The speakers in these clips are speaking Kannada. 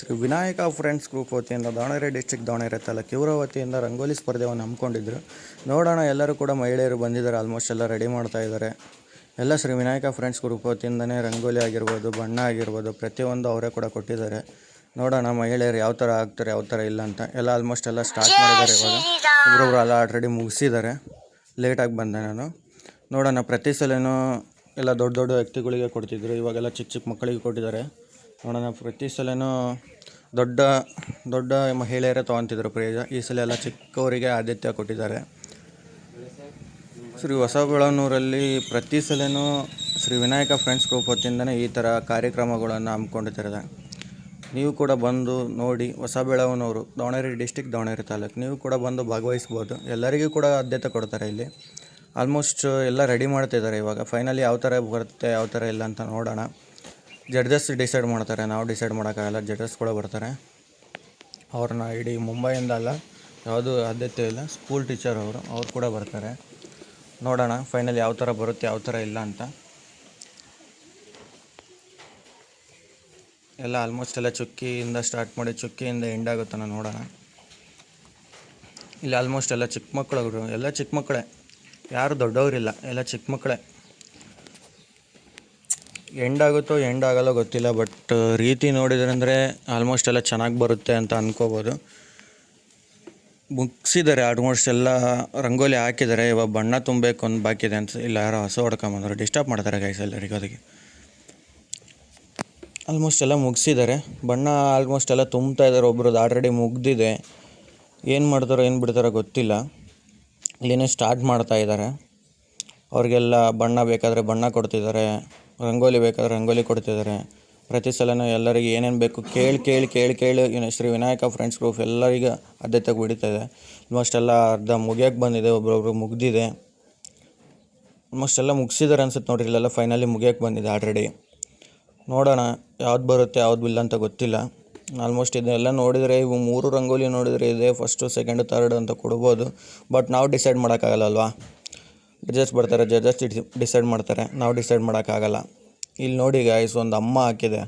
ಶ್ರೀ ವಿನಾಯಕ ಫ್ರೆಂಡ್ಸ್ ಗ್ರೂಪ್ ವತಿಯಿಂದ ದಾವಣಗೆರೆ ಡಿಸ್ಟಿಕ್ ದಾವಣಗೆರೆ ತಾಲೂಕು ಇವರ ವತಿಯಿಂದ ರಂಗೋಲಿ ಸ್ಪರ್ಧೆಯನ್ನು ಹಮ್ಮಿಕೊಂಡಿದ್ರು. ನೋಡೋಣ ಎಲ್ಲರೂ ಕೂಡ ಮಹಿಳೆಯರು ಬಂದಿದ್ದಾರೆ ಆಲ್ಮೋಸ್ಟ್ ಎಲ್ಲ ರೆಡಿ ಮಾಡ್ತಾ ಇದ್ದಾರೆ. ಎಲ್ಲ ಶ್ರೀ ವಿನಾಯಕ ಫ್ರೆಂಡ್ಸ್ ಗ್ರೂಪ್ ವತಿಯಿಂದನೇ ರಂಗೋಲಿ ಆಗಿರ್ಬೋದು ಬಣ್ಣ ಆಗಿರ್ಬೋದು ಪ್ರತಿಯೊಂದು ಅವರೇ ಕೂಡ ಕೊಟ್ಟಿದ್ದಾರೆ. ನೋಡೋಣ ಮಹಿಳೆಯರು ಯಾವ ಥರ ಆಗ್ತಾರೆ ಯಾವ ಥರ ಇಲ್ಲ ಅಂತ. ಎಲ್ಲ ಆಲ್ಮೋಸ್ಟ್ ಎಲ್ಲ ಸ್ಟಾರ್ಟ್ ಮಾಡಿದ್ದಾರೆ ಇವಾಗ. ಒಬ್ಬರೊಬ್ರು ಎಲ್ಲ ಆಲ್ರೆಡಿ ಮುಗಿಸಿದ್ದಾರೆ. ಲೇಟಾಗಿ ಬಂದೆ ನಾನು. ನೋಡೋಣ ಪ್ರತಿ ಸಲನೂ ಎಲ್ಲ ದೊಡ್ಡ ದೊಡ್ಡ ವ್ಯಕ್ತಿಗಳಿಗೆ ಕೊಡ್ತಿದ್ರು. ಇವಾಗೆಲ್ಲ ಚಿಕ್ಕ ಚಿಕ್ಕ ಮಕ್ಕಳಿಗೆ ಕೊಟ್ಟಿದ್ದಾರೆ. ನೋಡೋಣ, ಪ್ರತಿ ಸಲನೂ ದೊಡ್ಡ ದೊಡ್ಡ ಮಹಿಳೆಯರೇ ತೊಗೊತಿದ್ರು ಪ್ರೈಜ ಈ ಸಲ ಎಲ್ಲ ಚಿಕ್ಕವರಿಗೆ ಆದ್ಯತೆ ಕೊಟ್ಟಿದ್ದಾರೆ. ಶ್ರೀ ಹೊಸಬಳನೂರಲ್ಲಿ ಪ್ರತಿ ಸಲನೂ ಶ್ರೀ ವಿನಾಯಕ ಫ್ರೆಂಡ್ಸ್ ಗ್ರೂಪ್ ವತಿಯಿಂದನೇ ಈ ಥರ ಕಾರ್ಯಕ್ರಮಗಳನ್ನು ಹಮ್ಮಿಕೊಂಡಿದ್ದಾರೆ ನೀವು ಕೂಡ ಬಂದು ನೋಡಿ ಹೊಸಬೆಳವನೂರು ದಾವಣಗೆರೆ ಡಿಸ್ಟಿಕ್ ದಾವಣಗೆರೆ ತಾಲೂಕು, ನೀವು ಕೂಡ ಬಂದು ಭಾಗವಹಿಸ್ಬೋದು. ಎಲ್ಲರಿಗೂ ಕೂಡ ಆದ್ಯತೆ ಕೊಡ್ತಾರೆ ಇಲ್ಲಿ. ಆಲ್ಮೋಸ್ಟ್ ಎಲ್ಲ ರೆಡಿ ಮಾಡ್ತಿದ್ದಾರೆ ಇವಾಗ. ಫೈನಲಿ ಯಾವ ಥರ ಬರುತ್ತೆ, ಯಾವ ಥರ ಇಲ್ಲ ಅಂತ ನೋಡೋಣ. ಜಡ್ಜಸ್ ಡಿಸೈಡ್ ಮಾಡ್ತಾರೆ. ನಾವು ಡಿಸೈಡ್ ಮಾಡೋಕ್ಕಾಗಲ್ಲ, ಜಡ್ಜಸ್ ಕೂಡ ಬರ್ತಾರೆ. ಅವ್ರನ್ನ ಇಡೀ ಮುಂಬೈಯಿಂದ ಅಲ್ಲ, ಯಾವುದೂ ಆದ್ಯತೆ ಇಲ್ಲ, ಸ್ಕೂಲ್ ಟೀಚರ್ ಅವರು, ಅವ್ರು ಕೂಡ ಬರ್ತಾರೆ. ನೋಡೋಣ, ಫೈನಲ್ ಯಾವ ಥರ ಬರುತ್ತೆ, ಯಾವ ಥರ ಇಲ್ಲ ಅಂತ. ಎಲ್ಲ ಆಲ್ಮೋಸ್ಟ್ ಎಲ್ಲ ಚುಕ್ಕಿಯಿಂದ ಸ್ಟಾರ್ಟ್ ಮಾಡಿ, ಚುಕ್ಕಿಯಿಂದ ಎಂಡ್ ಆಗುತ್ತಾನ ನೋಡೋಣ. ಇಲ್ಲಿ ಆಲ್ಮೋಸ್ಟ್ ಎಲ್ಲ ಚಿಕ್ಕ ಮಕ್ಕಳು, ಎಲ್ಲ ಚಿಕ್ಕ ಮಕ್ಕಳೇ. ಯಾರು ದೊಡ್ಡವರಿಲ್ಲ, ಎಲ್ಲ ಚಿಕ್ಕ ಮಕ್ಕಳೇ. ಎಂಡ್ ಆಗುತ್ತೋ ಎಂಡ್ ಆಗಲ್ಲೋ ಗೊತ್ತಿಲ್ಲ ಬಟ್ ರೀತಿ ನೋಡಿದ್ರಂದರೆ ಆಲ್ಮೋಸ್ಟ್ ಎಲ್ಲ ಚೆನ್ನಾಗಿ ಬರುತ್ತೆ ಅಂತ ಅಂದ್ಕೋಬೋದು ಮುಗಿಸಿದ್ದಾರೆ ಆಲ್ಮೋಸ್ಟ್ ಎಲ್ಲ ರಂಗೋಲಿ ಹಾಕಿದ್ದಾರೆ, ಇವಾಗ ಬಣ್ಣ ತುಂಬಬೇಕು ಒಂದು ಬಾಕಿದೆ ಅಂತ ಇಲ್ಲ, ಯಾರೋ ಹಸು ಹೊಡ್ಕೊಂಬಂದ್ರೆ ಡಿಸ್ಟರ್ಬ್ ಮಾಡ್ತಾರೆ ಗೈಸ್ ಎಲ್ಲರಿಗೂ ಅದಕ್ಕೆ. ಆಲ್ಮೋಸ್ಟ್ ಎಲ್ಲ ಮುಗಿಸಿದ್ದಾರೆ, ಬಣ್ಣ ಆಲ್ಮೋಸ್ಟ್ ಎಲ್ಲ ತುಂಬ್ತಾ ಇದ್ದಾರೆ, ಒಬ್ರದ್ದು ಆಲ್ರೆಡಿ ಮುಗ್ದಿದೆ. ಏನು ಮಾಡ್ತಾರೋ, ಏನು ಬಿಡ್ತಾರೋ ಗೊತ್ತಿಲ್ಲ. ಇಲ್ಲಿನೇ ಸ್ಟಾರ್ಟ್ ಮಾಡ್ತಾ ಇದ್ದಾರೆ. ಅವ್ರಿಗೆಲ್ಲ ಬಣ್ಣ ಬೇಕಾದರೆ ಬಣ್ಣ ಕೊಡ್ತಿದ್ದಾರೆ. ರಂಗೋಲಿ ಬೇಕಾದ್ರೆ ರಂಗೋಲಿ ಕೊಡ್ತಿದ್ದಾರೆ. ಪ್ರತಿ ಸಲನೂ ಎಲ್ಲರಿಗೆ ಏನೇನು ಬೇಕು ಕೇಳಿ ಕೇಳಿ ಕೇಳಿ ಕೇಳಿ, ಇನ್ನು ಶ್ರೀ ವಿನಾಯಕ ಫ್ರೆಂಡ್ಸ್ ಗ್ರೂಪ್ ಎಲ್ಲರಿಗೂ ಆದ್ಯತೆ ಇದೆ ಆಲ್ಮೋಸ್ಟ್ ಎಲ್ಲ ಅರ್ಧ ಮುಗಿಯೋಕೆ ಬಂದಿದೆ ಒಬ್ಬೊಬ್ರು ಮುಗ್ದಿದೆ. ಆಲ್ಮೋಸ್ಟ್ ಎಲ್ಲ ಮುಗಿಸಿದ್ದಾರೆ ಅನ್ಸುತ್ತೆ ನೋಡ್ರಿ, ಇಲ್ಲೆಲ್ಲ ಫೈನಲಿ ಮುಗಿಯೋಕ್ಕೆ ಬಂದಿದೆ ಆಲ್ರೆಡಿ ನೋಡೋಣ, ಯಾವ್ದು ಬರುತ್ತೆ, ಯಾವ್ದು ಇಲ್ಲ ಅಂತ ಗೊತ್ತಿಲ್ಲ. ಆಲ್ಮೋಸ್ಟ್ ಇದೆಲ್ಲ ನೋಡಿದರೆ, ಇವು ಮೂರು ರಂಗೋಲಿ ನೋಡಿದರೆ ಇದೆ ಫಸ್ಟು ಸೆಕೆಂಡು ತರ್ಡ್ ಅಂತ ಕೊಡ್ಬೋದು. ಬಟ್ ನಾವು ಡಿಸೈಡ್ ಮಾಡೋಕ್ಕಾಗಲ್ಲ ಅಲ್ವಾ? ಜಡ್ಜಸ್ ಬರ್ತಾರೆ ಜಡ್ಜಸ್ ಡಿಸೈಡ್ ಮಾಡ್ತಾರೆ, ನಾವು ಡಿಸೈಡ್ ಮಾಡೋಕ್ಕಾಗಲ್ಲ ಇಲ್ಲಿ ನೋಡಿ ಗಾಯ್ಸ್ ಒಂದು ಅಮ್ಮ ಹಾಕಿದೆ.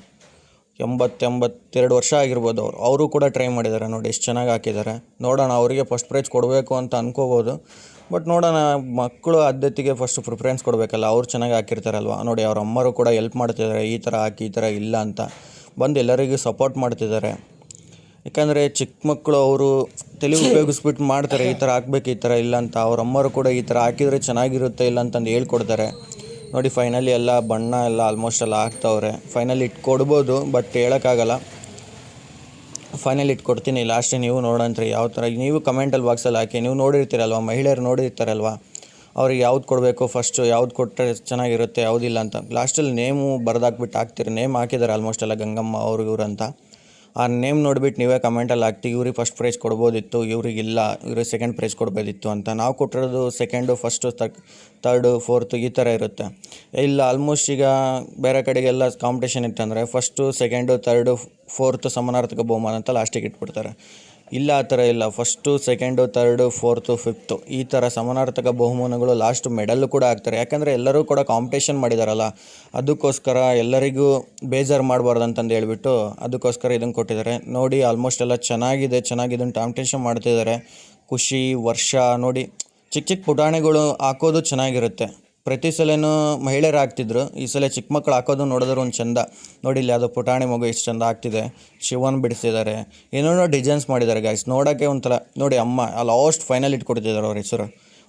ಎಂಬತ್ತೆಂಬತ್ತೆರಡು ವರ್ಷ ಆಗಿರ್ಬೋದು ಅವರು. ಅವರು ಕೂಡ ಟ್ರೈ ಮಾಡಿದ್ದಾರೆ ನೋಡಿ, ಎಷ್ಟು ಚೆನ್ನಾಗಿ ಹಾಕಿದ್ದಾರೆ. ನೋಡೋಣ, ಅವರಿಗೆ ಫಸ್ಟ್ ಪ್ರೈಜ್ ಕೊಡಬೇಕು ಅಂತ ಅನ್ಕೋಬೋದು. ಬಟ್ ನೋಡೋಣ, ಮಕ್ಕಳು ಆದ್ಯತೆಗೆ ಫಸ್ಟ್ ಪ್ರಿಫರೆನ್ಸ್ ಕೊಡಬೇಕಲ್ಲ, ಅವ್ರು ಚೆನ್ನಾಗಿ ಹಾಕಿರ್ತಾರಲ್ವ. ನೋಡಿ, ಅವ್ರ ಅಮ್ಮರು ಕೂಡ ಎಲ್ಪ್ ಮಾಡ್ತಿದ್ದಾರೆ, ಈ ಥರ ಹಾಕಿ, ಈ ಥರ ಇಲ್ಲ ಅಂತ. ಬಂದು ಎಲ್ಲರಿಗೂ ಸಪೋರ್ಟ್ ಮಾಡ್ತಿದ್ದಾರೆ. ಯಾಕಂದರೆ ಚಿಕ್ಕ ಮಕ್ಕಳು ಅವರು ತಲೆ ಉಪಯೋಗಿಸ್ಬಿಟ್ಟು ಮಾಡ್ತಾರೆ, ಈ ಥರ ಹಾಕ್ಬೇಕು, ಈ ಥರ ಇಲ್ಲ ಅಂತ. ಅವ್ರ ಅಮ್ಮರು ಕೂಡ ಈ ಥರ ಹಾಕಿದರೆ ಚೆನ್ನಾಗಿರುತ್ತೆ, ಇಲ್ಲ ಅಂತಂದು ಹೇಳ್ಕೊಡ್ತಾರೆ. ನೋಡಿ ಫೈನಲಿ ಎಲ್ಲ ಬಣ್ಣ ಎಲ್ಲ ಆಲ್ಮೋಸ್ಟ್ ಎಲ್ಲ ಹಾಕ್ತವ್ರೆ ಫೈನಲಿ ಇಟ್ಟು ಕೊಡ್ಬೋದು ಬಟ್ ಹೇಳೋಕ್ಕಾಗಲ್ಲ. ಫೈನಲ್ ಇಟ್ಕೊಡ್ತೀನಿ. ಲಾಸ್ಟ್ ನೀವು ನೋಡಂತ್ರಿ ಯಾವ ಥರ ನೀವು ಕಮೆಂಟಲ್ಲಿ ಬಾಕ್ಸಲ್ಲಿ ಹಾಕಿ. ನೀವು ನೋಡಿರ್ತೀರಲ್ವ? ಮಹಿಳೆಯರು ನೋಡಿರ್ತಾರಲ್ವ? ಅವ್ರಿಗೆ ಯಾವ್ದು ಕೊಡಬೇಕು? ಫಸ್ಟು ಯಾವ್ದು ಕೊಟ್ಟರೆ ಚೆನ್ನಾಗಿರುತ್ತೆ, ಯಾವುದಿಲ್ಲ ಅಂತ. ಲಾಸ್ಟಲ್ಲಿ ನೇಮು ಬರ್ದಾಕ್ಬಿಟ್ಟು ಹಾಕ್ತೀರಿ. ನೇಮ್ ಹಾಕಿದ್ದಾರೆ ಆಲ್ಮೋಸ್ಟ್ ಎಲ್ಲ ಗಂಗಮ್ಮ ಅವ್ರು, ಇವ್ರು ಅಂತ. ಆ ನೇಮ್ ನೋಡ್ಬಿಟ್ಟು ನೀವೇ ಕಮೆಂಟಲ್ಲಿ ಹಾಕ್ತೀವಿ. ಇವ್ರಿಗೆ ಫಸ್ಟ್ ಪ್ರೈಸ್ ಕೊಡ್ಬೋದಿತ್ತು ಇವ್ರಿಗಿಲ್ಲ ಇವ್ರಿಗೆ ಸೆಕೆಂಡ್ ಪ್ರೈಸ್ ಕೊಡ್ಬೋದಿತ್ತು ಅಂತ. ನಾವು ಕೊಟ್ಟಿರೋದು ಸೆಕೆಂಡು ಫಸ್ಟು ತಕ್ ತರ್ಡು ಫೋರ್ತು ಈ ಥರ ಇರುತ್ತೆ. ಇಲ್ಲ ಆಲ್ಮೋಸ್ಟ್ ಈಗ ಬೇರೆ ಕಡೆಗೆಲ್ಲ ಕಾಂಪಿಟೇಷನ್ ಇತ್ತಂದರೆ ಫಸ್ಟು ಸೆಕೆಂಡು ಥರ್ಡು ಫೋರ್ತು ಸಮಾನಾರ್ಥಕ ಬಹುಮಾನ ಅಂತ ಲಾಸ್ಟಿಗೆ ಇಟ್ಬಿಡ್ತಾರೆ. ಇಲ್ಲ ಆ ಥರ ಇಲ್ಲ. First second third fourth fifth ಈ ಥರ ಸಮಾನಾರ್ಥಕ ಬಹುಮಾನಗಳು ಲಾಸ್ಟ್ ಮೆಡಲ್ಲು ಕೂಡ ಹಾಕ್ತಾರೆ ಯಾಕಂದರೆ ಎಲ್ಲರೂ ಕೂಡ ಕಾಂಪಿಟೇಷನ್ ಮಾಡಿದಾರಲ್ಲ. ಅದಕ್ಕೋಸ್ಕರ ಎಲ್ಲರಿಗೂ ಬೇಜಾರು ಮಾಡಬಾರ್ದು ಅಂತಂದು ಹೇಳ್ಬಿಟ್ಟು ಅದಕ್ಕೋಸ್ಕರ ಇದನ್ನು ಕೊಟ್ಟಿದ್ದಾರೆ. ನೋಡಿ ಆಲ್ಮೋಸ್ಟ್ ಎಲ್ಲ ಚೆನ್ನಾಗಿದೆ ಚೆನ್ನಾಗಿದ್ದು ಕಾಂಪಿಟೇಷನ್ ಮಾಡ್ತಿದ್ದಾರೆ. ಖುಷಿ, ವರ್ಷ, ನೋಡಿ, ಚಿಕ್ಕ ಚಿಕ್ಕ ಪುಟಾಣಿಗಳು ಹಾಕೋದು ಚೆನ್ನಾಗಿರುತ್ತೆ. ಪ್ರತಿ ಸಲನೂ ಮಹಿಳೆಯರು ಹಾಕ್ತಿದ್ರು ಈ ಸಲ ಚಿಕ್ಕ ಮಕ್ಕಳು ಹಾಕೋದು ನೋಡಿದ್ರೆ ಒಂದು ಚಂದ. ನೋಡಿ ಇಲ್ಲಿ ಯಾವುದೋ ಪುಟಾಣಿ ಮಗು ಎಷ್ಟು ಚಂದ ಆಗ್ತಿದೆ. ಶಿವನ್ ಬಿಡಿಸಿದ್ದಾರೆ ಏನೇನೋ ಡಿಸೈನ್ಸ್ ಮಾಡಿದ್ದಾರೆ ಗಾಯ್ಸ್ ನೋಡೋಕ್ಕೆ ಒಂಥರ, ನೋಡಿ ಅಮ್ಮ, ಆ ಲಾಸ್ಟ್ ಫೈನಲ್ ಇಟ್ಕೊಡ್ತಿದ್ದಾರೆ ಅವ್ರ ಹೆಸರು.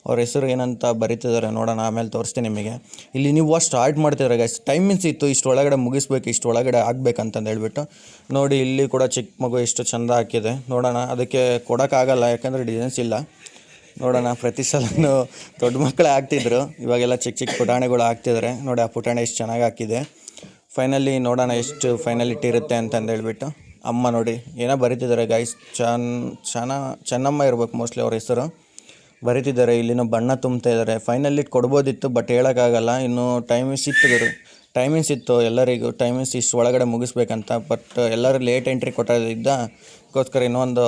ಅವ್ರ ಹೆಸರು ಏನಂತ ಬರೀತಿದ್ದಾರೆ, ನೋಡೋಣ, ಆಮೇಲೆ ತೋರಿಸ್ತೀನಿ ನಿಮಗೆ. ಇಲ್ಲಿ ನೀವು ಸ್ಟಾರ್ಟ್ ಮಾಡ್ತಿದ್ದಾರೆ ಗೈಸ್ ಟೈಮಿಂಗ್ಸ್ ಇತ್ತು, ಇಷ್ಟು ಒಳಗಡೆ ಮುಗಿಸ್ಬೇಕು, ಇಷ್ಟು ಒಳಗಡೆ ಆಗ್ಬೇಕಂತಂದು ಹೇಳ್ಬಿಟ್ಟು. ನೋಡಿ, ಇಲ್ಲಿ ಕೂಡ ಚಿಕ್ಕ ಮಗು ಎಷ್ಟು ಚಂದ ಹಾಕಿದೆ. ನೋಡೋಣ, ಅದಕ್ಕೆ ಕೊಡೋಕ್ಕಾಗಲ್ಲ, ಯಾಕಂದರೆ ಡಿಸೈನ್ಸ್ ಇಲ್ಲ. ನೋಡೋಣ, ಪ್ರತಿ ಸಲನೂ ದೊಡ್ಡ ಮಕ್ಕಳೇ ಆಗ್ತಿದ್ರು. ಇವಾಗೆಲ್ಲ ಚಿಕ್ಕ ಚಿಕ್ಕ ಪುಟಾಣಿಗಳು ಹಾಕ್ತಿದ್ದಾರೆ ನೋಡಿ, ಆ ಪುಟಾಣಿ ಎಷ್ಟು ಚೆನ್ನಾಗಿ ಹಾಕಿದೆ. ಫೈನಲಿ ನೋಡೋಣ ಎಷ್ಟು ಫೈನಲಿಟಿ ಇರುತ್ತೆ ಅಂತಂದೇಳ್ಬಿಟ್ಟು ಅಮ್ಮ ನೋಡಿ, ಏನೋ ಬರೀತಿದ್ದಾರೆ ಗೈಸ್ ಚನ್ ಚೆನ್ನ ಚೆನ್ನಮ್ಮ ಇರ್ಬೇಕು ಮೋಸ್ಟ್ಲಿ ಅವ್ರ ಹೆಸರು. ಬರೀತಿದ್ದಾರೆ, ಇಲ್ಲಿನೂ ಬಣ್ಣ ತುಂಬ್ತಾ ಇದ್ದಾರೆ. ಫೈನಲಿ ಕೊಡ್ಬೋದಿತ್ತು ಬಟ್ ಹೇಳೋಕ್ಕಾಗಲ್ಲ. ಇನ್ನು ಟೈಮಿಂಗ್ಸ್ ಇತ್ತು ಟೈಮಿಂಗ್ಸ್ ಇತ್ತು ಎಲ್ಲರಿಗೂ ಟೈಮಿಂಗ್ಸ್ ಇಷ್ಟು ಒಳಗಡೆ ಮುಗಿಸ್ಬೇಕಂತ ಬಟ್ ಎಲ್ಲರೂ ಲೇಟ್ ಎಂಟ್ರಿ ಕೊಟ್ಟಿದ್ದಕ್ಕೋಸ್ಕರ ಇನ್ನೊಂದು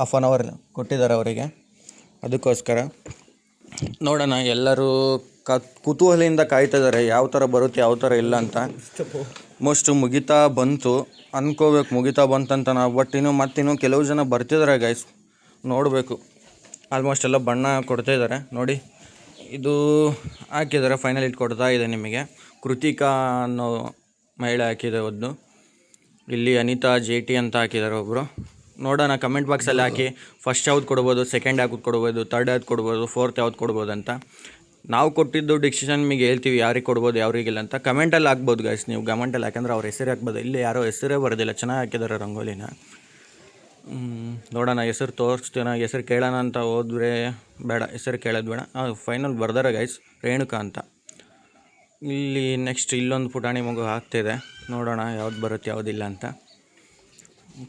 ಹಾಫ್ ಆನ್ ಅವರ್ ಕೊಟ್ಟಿದ್ದಾರೆ ಅವರಿಗೆ. ಅದಕ್ಕೋಸ್ಕರ ನೋಡೋಣ, ಎಲ್ಲರೂ ಕ ಕುತೂಹಲಿಯಿಂದ ಕಾಯ್ತಾ ಇದ್ದಾರೆ ಯಾವ ಥರ ಬರುತ್ತೆ, ಯಾವ ಥರ ಇಲ್ಲ ಅಂತ. ಮೋಸ್ಟ್ ಮುಗಿತಾ ಬಂತು, ಅನ್ಕೋಬೇಕು, ಮುಗಿತಾ ಬಂತಂತ ನಾವು ಬಟ್ ಇನ್ನೂ ಮತ್ತಿನ್ನೂ ಕೆಲವು ಜನ ಬರ್ತಿದ್ದಾರೆ ಗೈಸ್ ನೋಡಬೇಕು. ಆಲ್ಮೋಸ್ಟ್ ಎಲ್ಲ ಬಣ್ಣ ಕೊಡ್ತಾ ಇದ್ದಾರೆ ನೋಡಿ, ಇದು ಹಾಕಿದ್ದಾರೆ ಫೈನಲ್ ಇಟ್ ಕೊಡ್ತಾ ಇದೆ ನಿಮಗೆ. ಕೃತಿಕಾ ಅನ್ನೋ ಮಹಿಳೆ ಹಾಕಿದೆ ಒಂದು. ಇಲ್ಲಿ ಅನಿತಾ, ಜೆ ಅಂತ ಹಾಕಿದ್ದಾರೆ ಒಬ್ಬರು ನೋಡೋಣ ಕಮೆಂಟ್ ಬಾಕ್ಸಲ್ಲಿ ಹಾಕಿ. ಫಸ್ಟ್ ಯಾವ್ದು ಕೊಡ್ಬೋದು ಸೆಕೆಂಡ್ ಯಾವ್ದು ಕೊಡ್ಬೋದು ತರ್ಡ್ ಯಾವ್ದು ಕೊಡ್ಬೋದು ಫೋರ್ತ್ ಯಾವ್ದು ಕೊಡ್ಬೋದು ಅಂತ. ನಾವು ಕೊಟ್ಟಿದ್ದು ಡಿಸಿಷನ್ ನಿಮಗೆ ಹೇಳ್ತೀವಿ ಯಾರಿಗೆ ಕೊಡ್ಬೋದು ಯಾರಿಗಿಲ್ಲ ಅಂತ. ಕಮೆಂಟಲ್ಲಿ ಹಾಕ್ಬೋದು ಗೈಸ್ ನೀವು ಗಮೆಂಟಲ್ಲಿ ಯಾಕಂದ್ರೆ ಅವ್ರ ಹೆಸರು ಹಾಕ್ಬೋದು. ಇಲ್ಲಿ ಯಾರೋ ಹೆಸರೇ ಬರೋದಿಲ್ಲ, ಚೆನ್ನಾಗಿ ಹಾಕಿದ್ದಾರೆ ರಂಗೋಲಿನ. ನೋಡೋಣ, ಹೆಸರು ತೋರಿಸ್ತೀನ, ಹೆಸರು ಕೇಳೋಣ ಅಂತ ಹೋದ್ರೆ ಬೇಡ, ಹೆಸರು ಕೇಳೋದು ಬೇಡ. ಫೈನಲ್ ಬರ್ದಾರೆ ಗೈಸ್ ರೇಣುಕಾ ಅಂತ. ಇಲ್ಲಿ ನೆಕ್ಸ್ಟ್ ಇಲ್ಲೊಂದು ಪುಟಾಣಿ ಮಗು ಆಗ್ತಿದೆ. ನೋಡೋಣ, ಯಾವ್ದು ಬರುತ್ತೆ, ಯಾವುದಿಲ್ಲ ಅಂತ.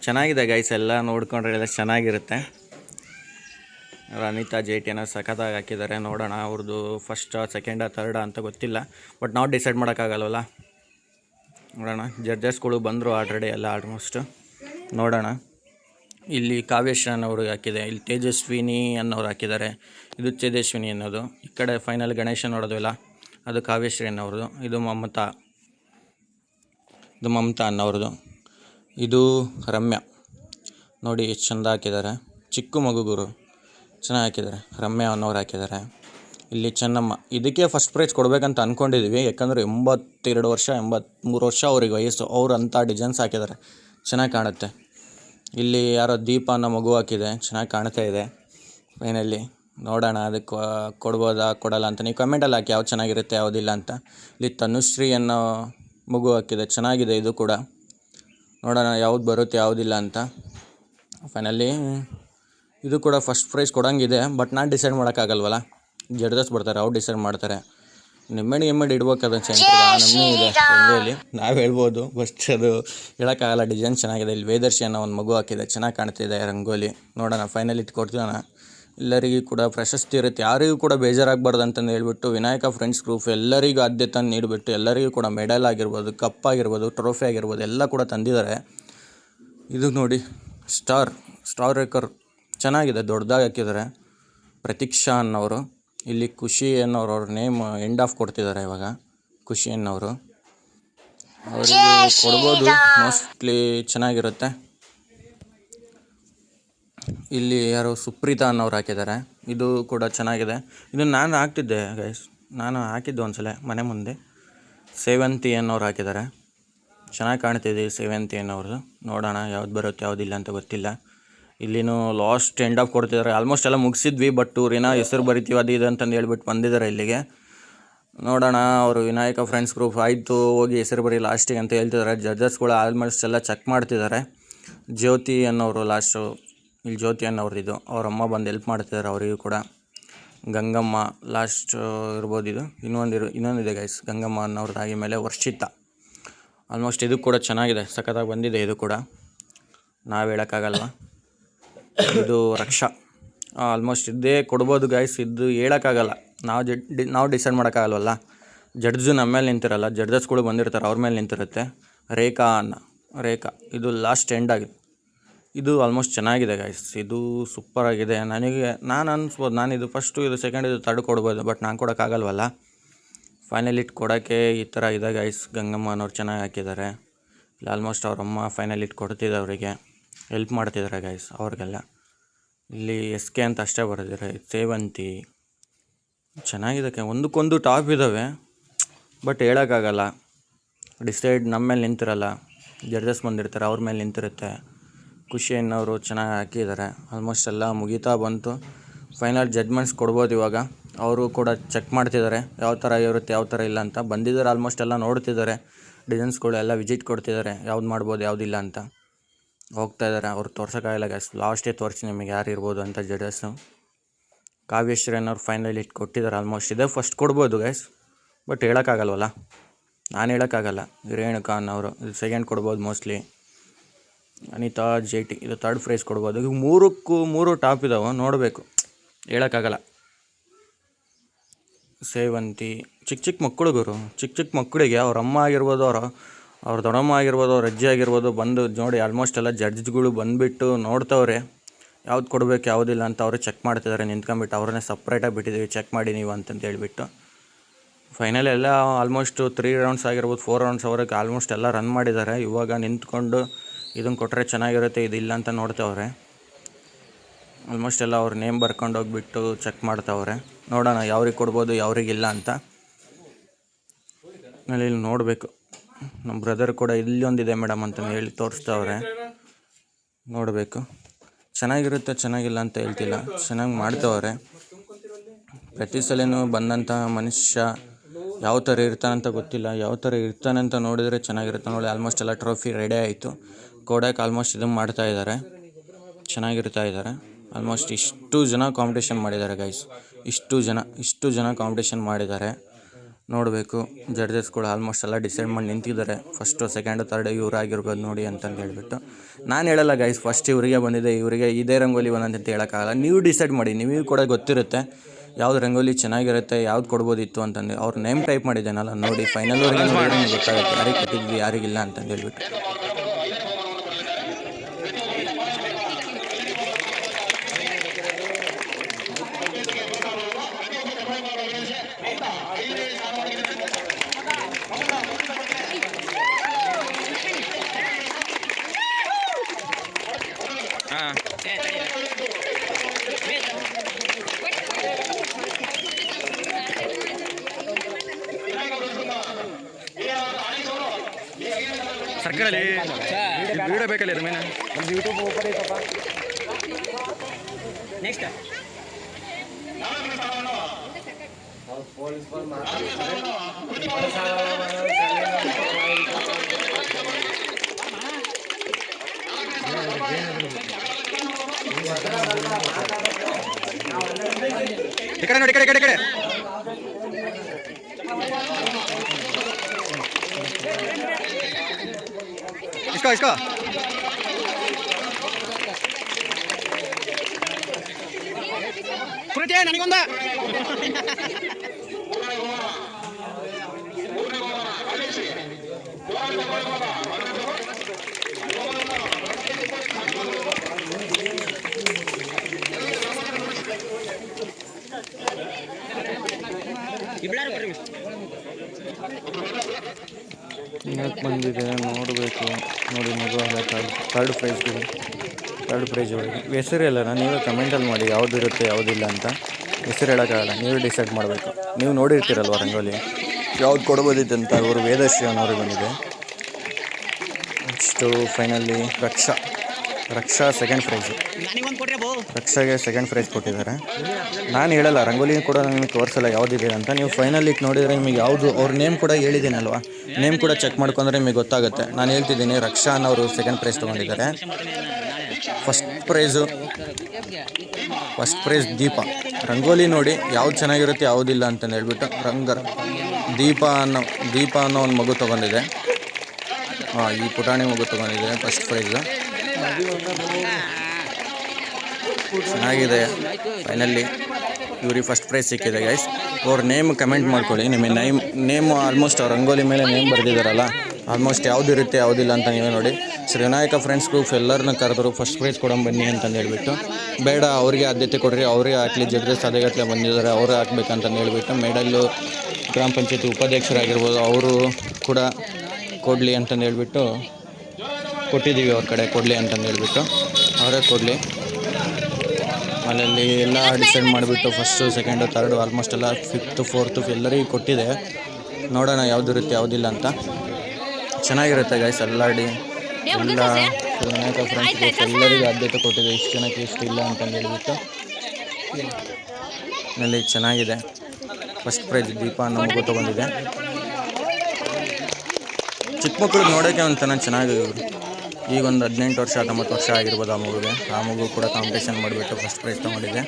ಚೆನ್ನಾಗಿದೆ ಗೈಸ್ ಎಲ್ಲ ನೋಡ್ಕೊಂಡ್ರೆ ಎಲ್ಲ ಚೆನ್ನಾಗಿರುತ್ತೆ. ಅನಿತಾ ಜೆ ಟಿನ ಸಖತ್ತಾಗಿ ಹಾಕಿದ್ದಾರೆ. ನೋಡೋಣ ಅವ್ರದ್ದು ಫಸ್ಟಾ ಸೆಕೆಂಡಾ ತರ್ಡಾ ಅಂತ ಗೊತ್ತಿಲ್ಲ. ಬಟ್ ನಾವು ಡಿಸೈಡ್ ಮಾಡೋಕ್ಕಾಗಲ್ವಲ್ಲ? ನೋಡೋಣ. ಜಡ್ಜಸ್ಗಳು ಬಂದರು ಆಲ್ರೆಡಿ ಎಲ್ಲ ಆಲ್ಮೋಸ್ಟ್ ನೋಡೋಣ. ಇಲ್ಲಿ ಕಾವ್ಯಶ್ರನ್ ಅವ್ರಿಗೆ ಹಾಕಿದೆ. ಇಲ್ಲಿ ತೇಜಸ್ವಿನಿ ಅನ್ನೋರು ಹಾಕಿದ್ದಾರೆ. ಇದು ತೇಜಸ್ವಿನಿ ಅನ್ನೋದು. ಈ ಕಡೆ ಫೈನಲ್ ಗಣೇಶ ನೋಡೋದಿಲ್ಲ ಅದು ಕಾವ್ಯಶ್ರೀ ಅನ್ನೋರದು ಇದು ಮಮತಾ. ಇದು ಮಮತಾ ಅನ್ನೋರದು. ಇದು ರಮ್ಯ. ನೋಡಿ ಎಷ್ಟು ಚಂದ ಹಾಕಿದ್ದಾರೆ. ಚಿಕ್ಕ ಮಗು ಗುರು. ಚೆನ್ನಾಗಿ ಹಾಕಿದ್ದಾರೆ. ರಮ್ಯ ಅನ್ನೋರು ಹಾಕಿದ್ದಾರೆ. ಇಲ್ಲಿ ಚೆನ್ನಮ್ಮ. ಇದಕ್ಕೆ ಫಸ್ಟ್ ಪ್ರೈಸ್ ಕೊಡಬೇಕಂತ ಅಂದ್ಕೊಂಡಿದ್ದೀವಿ ಯಾಕಂದರೆ ಎಂಬತ್ತೆರಡು ವರ್ಷ ಎಂಬತ್ತ್ಮೂರು ವರ್ಷ ಅವ್ರಿಗೆ ವಯಸ್ಸು. ಅವ್ರು ಅಂಥ ಡಿಸೈನ್ಸ್ ಹಾಕಿದ್ದಾರೆ. ಚೆನ್ನಾಗಿ ಕಾಣುತ್ತೆ. ಇಲ್ಲಿ ಯಾರೋ ದೀಪ ಅನ್ನೋ ಮಗು ಹಾಕಿದೆ. ಚೆನ್ನಾಗಿ ಕಾಣ್ತಾ ಇದೆ. ಫೈನಲ್ಲಿ ನೋಡೋಣ, ಅದಕ್ಕೆ ಕೊಡ್ಬೋದಾ, ಕೊಡಲ್ಲ ಅಂತ. ನೀವು ಕಮೆಂಟಲ್ಲಿ ಹಾಕಿ ಯಾವ್ದು ಚೆನ್ನಾಗಿರುತ್ತೆ, ಯಾವುದಿಲ್ಲ ಅಂತ. ಇಲ್ಲಿ ತನುಶ್ರೀ ಅನ್ನೋ ಮಗು ಹಾಕಿದೆ. ಚೆನ್ನಾಗಿದೆ ಇದು ಕೂಡ. ನೋಡೋಣ ಯಾವ್ದು ಬರುತ್ತೆ ಯಾವುದಿಲ್ಲ ಅಂತ. ಫೈನಲಿ ಇದು ಕೂಡ ಫಸ್ಟ್ ಪ್ರೈಸ್ ಕೊಡೋಂಗಿದೆ ಬಟ್ ನಾನು ಡಿಸೈಡ್ ಮಾಡೋಕ್ಕಾಗಲ್ವಲ್ಲ? ಜಡ್ಜಸ್ ಬರ್ತಾರೆ ಅವ್ರು ಡಿಸೈಡ್ ಮಾಡ್ತಾರೆ. ನಿಮ್ಮಡಿ ಎಮ್ಮೆಡಿ ಇಡ್ಬೇಕು ಚೆನ್ನಾಗಿದೆ ಸೆಂಟ್ರಿಗೆ ನಮ್ಮನೇ ಇದೆ ರಂಗೋಲಿ ನಾವು ಹೇಳ್ಬೋದು ಫಸ್ಟ್ ಅದು ಹೇಳೋಕ್ಕಾಗಲ್ಲ ಡಿಸೈನ್ ಚೆನ್ನಾಗಿದೆ ಇಲ್ಲಿ ವೇದರ್ಶಿ ಅನ್ನೋ ಒಂದು ಮಗು ಹಾಕಿದೆ ಚೆನ್ನಾಗಿ ಕಾಣ್ತಿದೆ ರಂಗೋಲಿ. ನೋಡೋಣ ಫೈನಲ್ ಇದು ಕೊಡ್ತೀವಣ ಎಲ್ಲರಿಗೂ ಕೂಡ ಪ್ರಶಸ್ತಿ ಇರುತ್ತೆ. ಯಾರಿಗೂ ಕೂಡ ಬೇಜಾರಾಗಬಾರ್ದು ಅಂತಂದು ಹೇಳ್ಬಿಟ್ಟು ವಿನಾಯಕ ಫ್ರೆಂಡ್ಸ್ ಗ್ರೂಪ್ ಎಲ್ಲರಿಗೂ ಆದ್ಯತೆ ನೀಡಿಬಿಟ್ಟು ಎಲ್ಲರಿಗೂ ಕೂಡ ಮೆಡಲ್ ಆಗಿರ್ಬೋದು ಕಪ್ ಆಗಿರ್ಬೋದು ಟ್ರೋಫಿ ಆಗಿರ್ಬೋದು ಎಲ್ಲ ಕೂಡ ತಂದಿದ್ದಾರೆ. ಇದು ನೋಡಿ ಸ್ಟಾರ್ ಸ್ಟಾರ್ ರೇಕರ್ ಚೆನ್ನಾಗಿದೆ ದೊಡ್ಡದಾಗಿ ಹಾಕಿದ್ದಾರೆ. ಪ್ರತೀಕ್ಷಾ ಅನ್ನೋರು ಇಲ್ಲಿ ಖುಷಿ ಅನ್ನೋರು ಅವ್ರ ನೇಮ್ ಎಂಡ್ ಆಫ್ ಕೊಡ್ತಿದ್ದಾರೆ ಇವಾಗ ಖುಷಿ ಅನ್ನೋರು. ಅವರಿಗೆ ಕೊಡ್ಬೋದು ಮೋಸ್ಟ್ಲಿ ಚೆನ್ನಾಗಿರುತ್ತೆ. ಇಲ್ಲಿ ಯಾರೋ ಸುಪ್ರೀತಾ ಅನ್ನೋರು ಹಾಕಿದ್ದಾರೆ. ಇದು ಕೂಡ ಚೆನ್ನಾಗಿದೆ. ಇದು ನಾನು ಹಾಕ್ತಿದ್ದೆ ಗೈಸ್ ನಾನು ಹಾಕಿದ್ದು ಒಂದ್ಸಲ, ಮನೆ ಮುಂದೆ. ಸೇವಂತಿ ಅನ್ನೋರು ಹಾಕಿದ್ದಾರೆ. ಚೆನ್ನಾಗಿ ಕಾಣ್ತಿದೆ ಸೇವಂತಿ ಅನ್ನೋರು ನೋಡೋಣ, ಯಾವ್ದು ಬರುತ್ತೆ ಯಾವುದಿಲ್ಲ ಅಂತ ಗೊತ್ತಿಲ್ಲ. ಇಲ್ಲಿನೂ ಲಾಸ್ಟ್ ಎಂಡ್ ಆಫ್ ಕೊಡ್ತಿದ್ದಾರೆ. ಆಲ್ಮೋಸ್ಟ್ ಎಲ್ಲ ಮುಗಿಸಿದ್ವಿ ಬಟ್ ಊರಿನ ಹೆಸರು ಬರಿತೀವಿ, ಅದು ಇದು ಅಂತಂದು ಹೇಳ್ಬಿಟ್ಟು ಬಂದಿದ್ದಾರೆ ಇಲ್ಲಿಗೆ. ನೋಡೋಣ, ಅವರು ವಿನಾಯಕ ಫ್ರೆಂಡ್ಸ್ ಗ್ರೂಪ್ ಆಯಿತು, ಹೋಗಿ ಹೆಸರು ಬರೀ ಲಾಸ್ಟಿಗೆ ಅಂತ ಹೇಳ್ತಿದ್ದಾರೆ. ಜಡ್ಜಸ್ಗಳು ಆಲ್ಮೋಸ್ಟ್ ಎಲ್ಲ ಚೆಕ್ ಮಾಡ್ತಿದ್ದಾರೆ. ಜ್ಯೋತಿ ಅನ್ನೋರು ಲಾಸ್ಟು ಇಲ್ಲಿ ಜ್ಯೋತಿ ಅನ್ನೋರು ಇದು ಅವ್ರ ಅಮ್ಮ ಬಂದು ಹೆಲ್ಪ್ ಮಾಡ್ತಿದ್ದಾರೆ ಅವರಿಗೂ ಕೂಡ. ಗಂಗಮ್ಮ ಲಾಸ್ಟ್ ಇರ್ಬೋದು ಇದು. ಇನ್ನೊಂದು ಇನ್ನೊಂದಿರು ಇನ್ನೊಂದಿದೆ ಗೈಸ್ ಗಂಗಮ್ಮ ಅನ್ನೋರ್ದಾಗಿ ಮೇಲೆ ವರ್ಷಿತ. ಆಲ್ಮೋಸ್ಟ್ ಇದು ಕೂಡ ಚೆನ್ನಾಗಿದೆ. ಸಖತ್ತಾಗಿ ಬಂದಿದೆ ಇದು ಕೂಡ. ನಾವು ಹೇಳೋಕ್ಕಾಗಲ್ಲ ಇದು ರಕ್ಷಾ. ಆಲ್ಮೋಸ್ಟ್ ಇದ್ದೇ ಕೊಡ್ಬೋದು ಗೈಸ್ ಇದು ಹೇಳೋಕ್ಕಾಗಲ್ಲ. ನಾವು ಜಡ್ ನಾವು ಡಿಸೈಡ್ ಮಾಡೋಕ್ಕಾಗಲ್ವಲ್ಲ? ಜಡ್ಜು ನಮ್ಮ ಮೇಲೆ ನಿಂತಿರಲ್ಲ. ಜಡ್ಜಸ್ಗಳು ಬಂದಿರ್ತಾರೆ ಅವ್ರ ಮೇಲೆ ನಿಂತಿರುತ್ತೆ. ರೇಖಾ ಅನ್ನ ರೇಖಾ. ಇದು ಲಾಸ್ಟ್ ಎಂಡ್ ಆಗಿದೆ ಇದು ಆಲ್ಮೋಸ್ಟ್ ಚೆನ್ನಾಗಿದೆ ಗೈಸ್ ಇದು ಸೂಪರ್ ಆಗಿದೆ. ನನಗೆ, ನಾನು ಅನ್ಸ್ಬೋದು, ನಾನು ಇದು ಫಸ್ಟು ಇದು ಸೆಕೆಂಡ್ ಇದು ತರ್ಡ್ ಕೊಡ್ಬೋದು ಬಟ್ ನಾನು ಕೊಡೋಕ್ಕಾಗಲ್ವಲ್ಲ ಫೈನಲ್ ಇಟ್ ಕೊಡೋಕ್ಕೆ ಈ ಥರ ಇದೆ ಗೈಸ್ ಗಂಗಮ್ಮ ಅನ್ನೋರು ಚೆನ್ನಾಗಿ ಹಾಕಿದ್ದಾರೆ. ಇಲ್ಲಿ ಆಲ್ಮೋಸ್ಟ್ ಅವ್ರ ಅಮ್ಮ ಫೈನಲ್ ಇಟ್ ಕೊಡ್ತಿದ್ದೆ ಅವರಿಗೆ. ಹೆಲ್ಪ್ ಮಾಡ್ತಿದ್ದಾರೆ ಗೈಸ್ ಅವ್ರಿಗೆಲ್ಲ. ಇಲ್ಲಿ ಎಸ್ ಕೆ ಅಂತ ಅಷ್ಟೇ ಬರೆದಿದ್ದಾರೆ. ಸೇವಂತಿ. ಚೆನ್ನಾಗಿದೆ ಒಂದಕ್ಕೊಂದು ಟಾಪ್ ಇದ್ದಾವೆ ಬಟ್ ಹೇಳೋಕ್ಕಾಗಲ್ಲ ಡಿಸೈಡ್ ನಮ್ಮ ಮೇಲೆ ನಿಂತಿರಲ್ಲ. ಜಡ್ಜಸ್ ಬಂದಿರ್ತಾರೆ, ಅವ್ರ ಮೇಲೆ ನಿಂತಿರುತ್ತೆ. ಖುಷಿ ಅವರು ಚೆನ್ನಾಗಿ ಹಾಕಿದ್ದಾರೆ. ಆಲ್ಮೋಸ್ಟ್ ಎಲ್ಲ ಮುಗಿತಾ ಬಂತು. ಫೈನಲ್ ಜಡ್ಮೆಂಟ್ಸ್ ಕೊಡ್ಬೋದು ಇವಾಗ. ಅವರು ಕೂಡ ಚೆಕ್ ಮಾಡ್ತಿದ್ದಾರೆ. ಯಾವ ಥರ ಇರುತ್ತೆ, ಯಾವ ಥರ ಇಲ್ಲ ಅಂತ. ಬಂದಿದ್ದಾರೆ ಆಲ್ಮೋಸ್ಟ್ ಎಲ್ಲ ನೋಡ್ತಿದ್ದಾರೆ. ಡಿಸೈನ್ಸ್ಗಳು ಎಲ್ಲ ವಿಸಿಟ್ ಕೊಡ್ತಿದ್ದಾರೆ. ಯಾವ್ದು ಮಾಡ್ಬೋದು ಯಾವುದಿಲ್ಲ ಅಂತ. ಹೋಗ್ತಾ ಇದ್ದಾರೆ. ಅವ್ರು ತೋರ್ಸೋಕ್ಕಾಗಲ್ಲ ಗ್ಯಾಸ್ ಲಾಸ್ಟೇ ತೋರಿಸಿ ನಿಮಗೆ ಯಾರು ಇರ್ಬೋದು ಅಂತ ಜಡ್ಜಸ್ಸು ಕಾವ್ಯಶ್ರೀ ಅನ್ನೋರು ಫೈನಲ್ ಇಟ್ಟು ಕೊಟ್ಟಿದ್ದಾರೆ ಆಲ್ಮೋಸ್ಟ್ ಇದೇ ಫಸ್ಟ್ ಕೊಡ್ಬೋದು ಗ್ಯಾಸ್ ಬಟ್ ಹೇಳೋಕ್ಕಾಗಲ್ವಲ್ಲ ನಾನು ಹೇಳೋಕ್ಕಾಗಲ್ಲ ರೇಣುಕಾ ಅನ್ನೋರು ಇದು ಸೆಕೆಂಡ್ ಕೊಡ್ಬೋದು ಮೋಸ್ಟ್ಲಿ ಅನಿತಾ ಜೆ ಟಿ ಇದು ತರ್ಡ್ ಪ್ರೈಸ್ ಕೊಡ್ಬೋದು. ಈಗ ಮೂರಕ್ಕೂ ಮೂರು ಟಾಪ್ ಇದಾವೆ, ನೋಡಬೇಕು. ಹೇಳೋಕ್ಕಾಗಲ್ಲ. ಸೇವಂತಿ ಚಿಕ್ಕ ಚಿಕ್ಕ ಮಕ್ಕಳು ಗುರು. ಚಿಕ್ಕ ಚಿಕ್ಕ ಮಕ್ಕಳಿಗೆ ಅವ್ರ ಅಮ್ಮ ಆಗಿರ್ಬೋದು, ಅವರ ಅವ್ರ ದೊಡ್ಡಮ್ಮ ಆಗಿರ್ಬೋದು, ಅವ್ರ ಅಜ್ಜಿ ಆಗಿರ್ಬೋದು, ಬಂದು ನೋಡಿ ಆಲ್ಮೋಸ್ಟ್ ಎಲ್ಲ ಜಡ್ಜ್ಗಳು ಬಂದುಬಿಟ್ಟು ನೋಡ್ತವ್ರೆ. ಯಾವ್ದು ಕೊಡಬೇಕು ಯಾವುದಿಲ್ಲ ಅಂತ ಅವರು ಚೆಕ್ ಮಾಡ್ತಿದ್ದಾರೆ ನಿಂತ್ಕೊಂಬಿಟ್ಟು ಅವ್ರನ್ನೇ ಸಪ್ರೇಟಾಗಿ ಬಿಟ್ಟಿದ್ದೀವಿ ಚೆಕ್ ಮಾಡಿ ನೀವು ಅಂತಂತ ಹೇಳಿಬಿಟ್ಟು. ಫೈನಲ್ ಎಲ್ಲ ಆಲ್ಮೋಸ್ಟ್ ತ್ರೀ ರೌಂಡ್ಸ್ ಆಗಿರ್ಬೋದು ಫೋರ್ ರೌಂಡ್ಸ್ ಅವ್ರಿಗೆ ಆಲ್ಮೋಸ್ಟ್ ಎಲ್ಲ ರನ್ ಮಾಡಿದ್ದಾರೆ. ಇವಾಗ ನಿಂತ್ಕೊಂಡು ಇದನ್ನು ಕೊಟ್ಟರೆ ಚೆನ್ನಾಗಿರುತ್ತೆ, ಇದು ಇಲ್ಲ ಅಂತ ನೋಡ್ತಾವ್ರೆ. ಆಲ್ಮೋಸ್ಟ್ ಎಲ್ಲ ಅವ್ರ ನೇಮ್ ಬರ್ಕೊಂಡು ಹೋಗ್ಬಿಟ್ಟು ಚೆಕ್ ಮಾಡ್ತಾವ್ರೆ. ನೋಡೋಣ ಯಾವ್ರಿಗೆ ಕೊಡ್ಬೋದು ಯಾವ್ರಿಗಿಲ್ಲ ಅಂತ. ಆಮೇಲೆ ಇಲ್ಲಿ ನೋಡಬೇಕು. ನಮ್ಮ ಬ್ರದರ್ ಕೂಡ ಇಲ್ಲಿ ಒಂದಿದೆ ಮೇಡಮ್ ಅಂತ ಹೇಳಿ ತೋರಿಸ್ತಾವ್ರೆ. ನೋಡಬೇಕು. ಚೆನ್ನಾಗಿರುತ್ತೆ, ಚೆನ್ನಾಗಿಲ್ಲ ಅಂತ ಹೇಳ್ತಿಲ್ಲ. ಚೆನ್ನಾಗಿ ಮಾಡ್ತಾವ್ರೆ. ಪ್ರತಿ ಸಲನೂ ಬಂದಂತಹ ಮನುಷ್ಯ ಯಾವ ಥರ ಇರ್ತಾನಂತ ಗೊತ್ತಿಲ್ಲ. ಯಾವ ಥರ ಇರ್ತಾನಂತ ನೋಡಿದರೆ ಚೆನ್ನಾಗಿರುತ್ತೆ. ನೋಡಿ ಆಲ್ಮೋಸ್ಟ್ ಎಲ್ಲ ಟ್ರೋಫಿ ರೆಡಿ ಆಯಿತು. ಕೊಡೋಕೆ ಆಲ್ಮೋಸ್ಟ್ ಇದನ್ನು ಮಾಡ್ತಾ ಇದ್ದಾರೆ. ಚೆನ್ನಾಗಿರ್ತಾ ಇದ್ದಾರೆ. ಆಲ್ಮೋಸ್ಟ್ ಇಷ್ಟು ಜನ ಕಾಂಪಿಟೇಷನ್ ಮಾಡಿದ್ದಾರೆ ಗೈಸ್ ಇಷ್ಟು ಜನ ಇಷ್ಟು ಜನ ಕಾಂಪಿಟೇಷನ್ ಮಾಡಿದ್ದಾರೆ. ನೋಡಬೇಕು ಕೂಡ ಆಲ್ಮೋಸ್ಟ್ ಎಲ್ಲ ಡಿಸೈಡ್ ಮಾಡಿ ನಿಂತಿದ್ದಾರೆ. ಫಸ್ಟು ಸೆಕೆಂಡ್ ತರ್ಡ್ ಆಗಿರ್ಬೋದು ನೋಡಿ ಅಂತಂದು ಹೇಳ್ಬಿಟ್ಟು. ನಾನು ಹೇಳಲ್ಲ ಗೈಸ್ ಫಸ್ಟ್ ಇವರಿಗೆ ಬಂದಿದೆ, ಇವರಿಗೆ ಇದೇ ರಂಗೋಲಿ ಬಂದಂತೆ ಅಂತ ಹೇಳೋಕ್ಕಾಗಲ್ಲ. ನೀವು ಡಿಸೈಡ್ ಮಾಡಿ ನೀವು ಕೂಡ ಗೊತ್ತಿರುತ್ತೆ ಯಾವ್ದು ರಂಗೋಲಿ ಚೆನ್ನಾಗಿರುತ್ತೆ, ಯಾವ್ದು ಕೊಡ್ಬೋದಿತ್ತು ಅಂತಂದು. ಅವ್ರು ನೇಮ್ ಟೈಪ್ ಮಾಡಿದ್ದೇನಲ್ಲ, ನೋಡಿ ಫೈನಲ್ವರೆಗೆ ಗೊತ್ತಾಗುತ್ತೆ. ಯಾರಿಗೆ ಕೊಟ್ಟಿದ್ವಿ, ಯಾರಿಗಿಲ್ಲ ಅಂತಂದು ಹೇಳ್ಬಿಟ್ಟು. ಸರ್ಕಲಲ್ಲಿ ವಿಡಿಯೋ ಬೇಕಲ್ಲ ಇದು ಮೇನ ಯೂಟ್ಯೂಬ್ ಓಪನ್ ಐತಪ್ಪ. ನೆಕ್ಸ್ಟ್ ಈ ಕಡೆ ನೋಡಿ ಈ ಕಡೆ ಈ ಕಡೆ ಈ ಕಡೆ ಇಸ್ಕೋ ಇಸ್ಕೋ ಕುರಿತೆ ನನಗೊಂದ ಬಂದಿದೆ ನೋಡಬೇಕು. ನೋಡಿ ಮಗು ತರ್ಡ್ ತರ್ಡ್ ಪ್ರೈಸ್ಗಳು ತರ್ಡ್ ಪ್ರೈಸ್ ಒಳಗೆ. ಹೆಸರು ಹೇಳಲ್ಲ ನೀವೇ ಕಮೆಂಟಲ್ಲಿ ಮಾಡಿ ಯಾವ್ದು ಇರುತ್ತೆ ಯಾವುದಿಲ್ಲ ಅಂತ. ಹೆಸರು ಹೇಳೋಕ್ಕಾಗಲ್ಲ. ನೀವೇ ಡಿಸೈಡ್ ಮಾಡಬೇಕು. ನೀವು ನೋಡಿರ್ತೀರಲ್ವ ರಂಗೋಲಿ? ಯಾವ್ದು ಕೊಡ್ಬೋದಿತ್ತು ಅಂತ ಅವರು ವೇದಶ್ರೀ ಅನ್ನೋರು ಬಂದಿದೆ. Next finally Raksha. Raksha second prize ರಕ್ಷಾಗೆ second prize ಕೊಟ್ಟಿದ್ದಾರೆ. ನಾನು ಹೇಳಲ್ಲ ರಂಗೋಲಿ ಕೂಡ ನಿಮಗೆ ತೋರಿಸಲ್ಲ ಯಾವುದಿದೆ ಅಂತ. ನೀವು ಫೈನಲ್ ನೋಡಿದರೆ ನಿಮಗೆ ಯಾವುದು ಅವ್ರ ನೇಮ್ ಕೂಡ ಹೇಳಿದ್ದೀನಲ್ವಾ? ನೇಮ್ ಕೂಡ ಚೆಕ್ ಮಾಡ್ಕೊಂಡ್ರೆ ನಿಮಗೆ ಗೊತ್ತಾಗುತ್ತೆ. ನಾನು ಹೇಳ್ತಿದ್ದೀನಿ ರಕ್ಷಾ ಅನ್ನೋರು second prize ತೊಗೊಂಡಿದ್ದಾರೆ. First prize first prize Deepa. Rangoli ನೋಡಿ ಯಾವ್ದು ಚೆನ್ನಾಗಿರುತ್ತೆ ಯಾವುದಿಲ್ಲ ಅಂತಂದು ಹೇಳ್ಬಿಟ್ಟು ರಂಗ ದೀಪ ಅನ್ನೋ ದೀಪ ಅನ್ನೋ ಒಂದು ಮಗು ತೊಗೊಂಡಿದೆ. ಹಾಂ ಈ ಪುಟಾಣಿ ಮಗು ತೊಗೊಂಡಿದೆ ಫಸ್ಟ್ ಪ್ರೈಸು ಚೆನ್ನಾಗಿದೆ. ಫೈನಲಿ ಇವ್ರಿಗೆ ಫಸ್ಟ್ ಪ್ರೈಸ್ ಸಿಕ್ಕಿದೆ ಗೈಸ್ ಅವ್ರ ನೇಮ್ ಕಮೆಂಟ್ ಮಾಡ್ಕೊಳ್ಳಿ. ನಿಮಗೆ ನೇಮ್ ನೇಮ್ ಆಲ್ಮೋಸ್ಟ್ ಅವ್ರ ರಂಗೋಲಿ ಮೇಲೆ ನೇಮ್ ಬರೆದಿದ್ದಾರಲ್ಲ ಆಲ್ಮೋಸ್ಟ್ ಯಾವ್ದು ಇರುತ್ತೆ ಯಾವುದಿಲ್ಲ ಅಂತ ನೀವೇ ನೋಡಿ. ಶ್ರೀ ವಿನಾಯಕ ಫ್ರೆಂಡ್ಸ್ ಗ್ರೂಪ್ ಎಲ್ಲರನ್ನ ಕರೆದ್ರು ಫಸ್ಟ್ ಪ್ರೈಸ್ ಕೊಡೋಣ ಬನ್ನಿ ಅಂತಂದು ಹೇಳ್ಬಿಟ್ಟು, ಬೇಡ, ಅವರಿಗೆ ಆದ್ಯತೆ ಕೊಡ್ರಿ, ಅವರೇ ಹಾಕ್ಲಿ ಜಡ್ಜಸ್ ಅದೇಗಟ್ಲೆ ಬಂದಿದ್ದಾರೆ ಅವರೇ ಹಾಕ್ಬೇಕಂತಂದು ಹೇಳ್ಬಿಟ್ಟು ಮೇಡಲ್ಲು ಗ್ರಾಮ ಪಂಚಾಯತಿ ಉಪಾಧ್ಯಕ್ಷರಾಗಿರ್ಬೋದು, ಅವರು ಕೂಡ ಕೊಡಲಿ ಅಂತಂದು ಹೇಳ್ಬಿಟ್ಟು ಕೊಟ್ಟಿದ್ದೀವಿ ಅವ್ರ ಕಡೆ ಕೊಡಲಿ ಅಂತಂದು ಹೇಳ್ಬಿಟ್ಟು. ಅವರೇ ಕೊಡಲಿ. ಅಲ್ಲಲ್ಲಿ ಎಲ್ಲ ಡಿಸೈಡ್ ಮಾಡಿಬಿಟ್ಟು ಫಸ್ಟು ಸೆಕೆಂಡು ತರ್ಡು ಆಲ್ಮೋಸ್ಟ್ ಎಲ್ಲ ಫಿಫ್ತು ಫೋರ್ತು ಎಲ್ಲರಿಗೂ ಕೊಟ್ಟಿದೆ. ನೋಡೋಣ ಯಾವ್ದು ಇರುತ್ತೆ ಯಾವುದಿಲ್ಲ ಅಂತ. ಚೆನ್ನಾಗಿರುತ್ತೆ ಗೈಸ್ ಎಲ್ಲ ಡಿ ಎಲ್ಲ ಅನೇಕ ಫ್ರೆಂಡ್ಸ್ ಎಲ್ಲರಿಗೂ ಆದ್ಯತೆ ಕೊಟ್ಟಿದೆ. ಇಷ್ಟು ಜನಕ್ಕೆ ಇಷ್ಟು ಇಲ್ಲ ಅಂತಂದು ಹೇಳ್ಬಿಟ್ಟು. ಅಲ್ಲಿ ಚೆನ್ನಾಗಿದೆ. ಫಸ್ಟ್ ಪ್ರೈಸ್ ದೀಪ ಅನ್ನೋ ಮಗು ತೊಗೊಂಡಿದೆ. ಚಿಕ್ಕ ಮಕ್ಕಳು ನೋಡೋಕ್ಕೆ ಒಂಥರ ಚೆನ್ನಾಗಿ ಈಗ ಒಂದು ಹದಿನೆಂಟು ವರ್ಷ, ಹತ್ತೊಂಬತ್ತು ವರ್ಷ ಆಗಿರ್ಬೋದು ಆ ಮಗುಗೆ. ಆ ಮಗು ಕೂಡ ಕಾಂಪಿಟೇಷನ್ ಮಾಡಿಬಿಟ್ಟು ಫಸ್ಟ್ ಪ್ರೈಸ್ ತೊಗೊಂಡಿದೆ.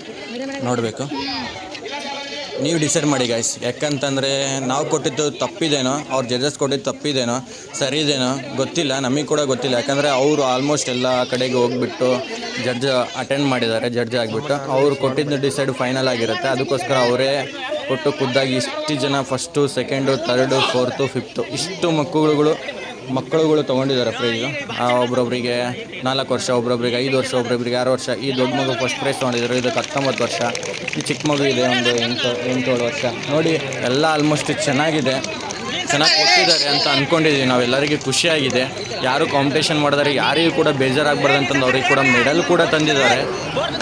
ನೋಡಬೇಕು. ನೀವು ಡಿಸೈಡ್ ಮಾಡಿ ಗಾಯ್ಸ್ ಯಾಕಂತಂದರೆ ನಾವು ಕೊಟ್ಟಿದ್ದು ತಪ್ಪಿದೇನೋ, ಅವ್ರು ಜಜಸ್ ಕೊಟ್ಟಿದ್ದು ತಪ್ಪಿದೇನೋ ಸರಿ ಇದೇನೋ ಗೊತ್ತಿಲ್ಲ. ನಮಗೆ ಕೂಡ ಗೊತ್ತಿಲ್ಲ. ಯಾಕಂದರೆ ಅವರು ಆಲ್ಮೋಸ್ಟ್ ಎಲ್ಲ ಕಡೆಗೆ ಹೋಗ್ಬಿಟ್ಟು ಜಡ್ಜ್ ಅಟೆಂಡ್ ಮಾಡಿದ್ದಾರೆ ಜಡ್ಜ್ ಆಗಿಬಿಟ್ಟು. ಅವ್ರು ಕೊಟ್ಟಿದ್ದು ಡಿಸೈಡ್ ಫೈನಲ್ ಆಗಿರುತ್ತೆ. ಅದಕ್ಕೋಸ್ಕರ ಅವರೇ ಕೊಟ್ಟು ಖುದ್ದಾಗಿ ಇಷ್ಟು ಜನ first second third fourth fifth ಇಷ್ಟು ಮಕ್ಕಳುಗಳು ಮಕ್ಕಳುಗಳು ತೊಗೊಂಡಿದ್ದಾರೆ ಪ್ರೈಸು ಒಬ್ರೊಬ್ರಿಗೆ ನಾಲ್ಕು ವರ್ಷ, ಒಬ್ರೊಬ್ರಿಗೆ ಐದು ವರ್ಷ, ಒಬ್ರೊಬ್ರಿಗೆ ಆರು ವರ್ಷ. ಈ ದೊಡ್ಡ ಮಗು ಫಸ್ಟ್ ಪ್ರೈಸ್ ತೊಗೊಂಡಿದ್ದಾರೆ ಇದಕ್ಕೆ ಹತ್ತೊಂಬತ್ತು ವರ್ಷ. ಈ ಚಿಕ್ಕ ಮಗು ಇದೆ ಒಂದು ಎಂಟು, ಎಂಟೇಳು ವರ್ಷ. ನೋಡಿ, ಎಲ್ಲ ಆಲ್ಮೋಸ್ಟ್ ಚೆನ್ನಾಗಿದೆ. ಚೆನ್ನಾಗಿ ಕೊಟ್ಟಿದ್ದಾರೆ ಅಂತ ಅಂದ್ಕೊಂಡಿದ್ದೀವಿ ನಾವೆಲ್ಲರಿಗೂ ಖುಷಿಯಾಗಿದೆ. ಯಾರು ಕಾಂಪಿಟೇಷನ್ ಮಾಡಿದಾರೆ, ಯಾರಿಗೂ ಕೂಡ ಬೇಜಾರಾಗಬಾರ್ದು ಅಂತಂದು ಅವ್ರಿಗೆ ಕೂಡ ಮೆಡಲ್ ಕೂಡ ತಂದಿದ್ದಾರೆ.